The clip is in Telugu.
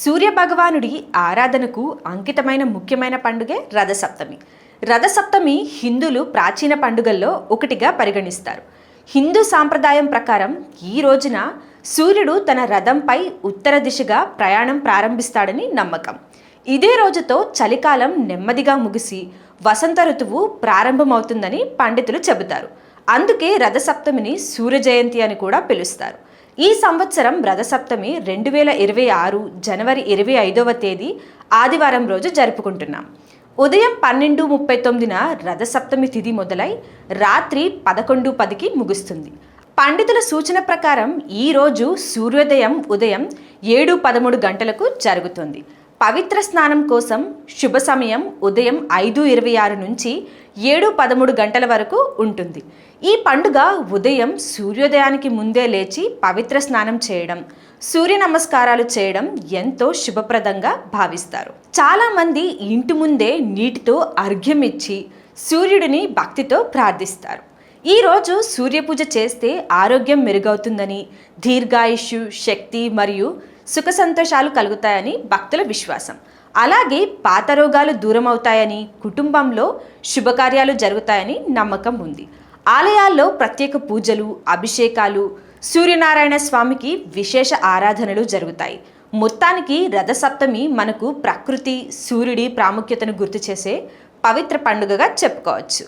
సూర్య భగవానుడి ఆరాధనకు అంకితమైన ముఖ్యమైన పండుగే రథసప్తమి. రథసప్తమి హిందువులు ప్రాచీన పండుగల్లో ఒకటిగా పరిగణిస్తారు. హిందూ సాంప్రదాయం ప్రకారం ఈ రోజున సూర్యుడు తన రథంపై ఉత్తర దిశగా ప్రయాణం ప్రారంభిస్తాడని నమ్మకం. ఇదే రోజుతో చలికాలం నెమ్మదిగా ముగిసి వసంత ఋతువు ప్రారంభమవుతుందని పండితులు చెబుతారు. అందుకే రథసప్తమిని సూర్య జయంతి అని కూడా పిలుస్తారు. ఈ సంవత్సరం రథసప్తమి రెండు వేల ఇరవై ఆరు జనవరి ఇరవై ఐదవ తేదీ ఆదివారం రోజు జరుపుకుంటున్నాం. ఉదయం పన్నెండు ముప్పై తొమ్మిదిన రథసప్తమి తిథి మొదలై రాత్రి పదకొండు పదికి ముగుస్తుంది. పండితుల సూచన ప్రకారం ఈ రోజు సూర్యోదయం ఉదయం ఏడు పదమూడు గంటలకు జరుగుతుంది. పవిత్ర స్నానం కోసం శుభ సమయం ఉదయం ఐదు ఇరవై ఆరు నుంచి ఏడు పదమూడు గంటల వరకు ఉంటుంది. ఈ పండుగ ఉదయం సూర్యోదయానికి ముందే లేచి పవిత్ర స్నానం చేయడం సూర్య నమస్కారాలు చేయడం ఎంతో శుభప్రదంగా భావిస్తారు. చాలామంది ఇంటి ముందే నీటితో అర్ఘ్యం ఇచ్చి సూర్యుడిని భక్తితో ప్రార్థిస్తారు. ఈ రోజు సూర్యపూజ చేస్తే ఆరోగ్యం మెరుగవుతుందని దీర్ఘాయుషు శక్తి మరియు సుఖ సంతోషాలు కలుగుతాయని భక్తుల విశ్వాసం. అలాగే పాత రోగాలు దూరం అవుతాయని కుటుంబంలో శుభకార్యాలు జరుగుతాయని నమ్మకం ఉంది. ఆలయాల్లో ప్రత్యేక పూజలు అభిషేకాలు సూర్యనారాయణ స్వామికి విశేష ఆరాధనలు జరుగుతాయి. మొత్తానికి రథసప్తమి మనకు ప్రకృతి సూర్యుడి ప్రాముఖ్యతను గుర్తు చేసే పవిత్ర పండుగగా చెప్పుకోవచ్చు.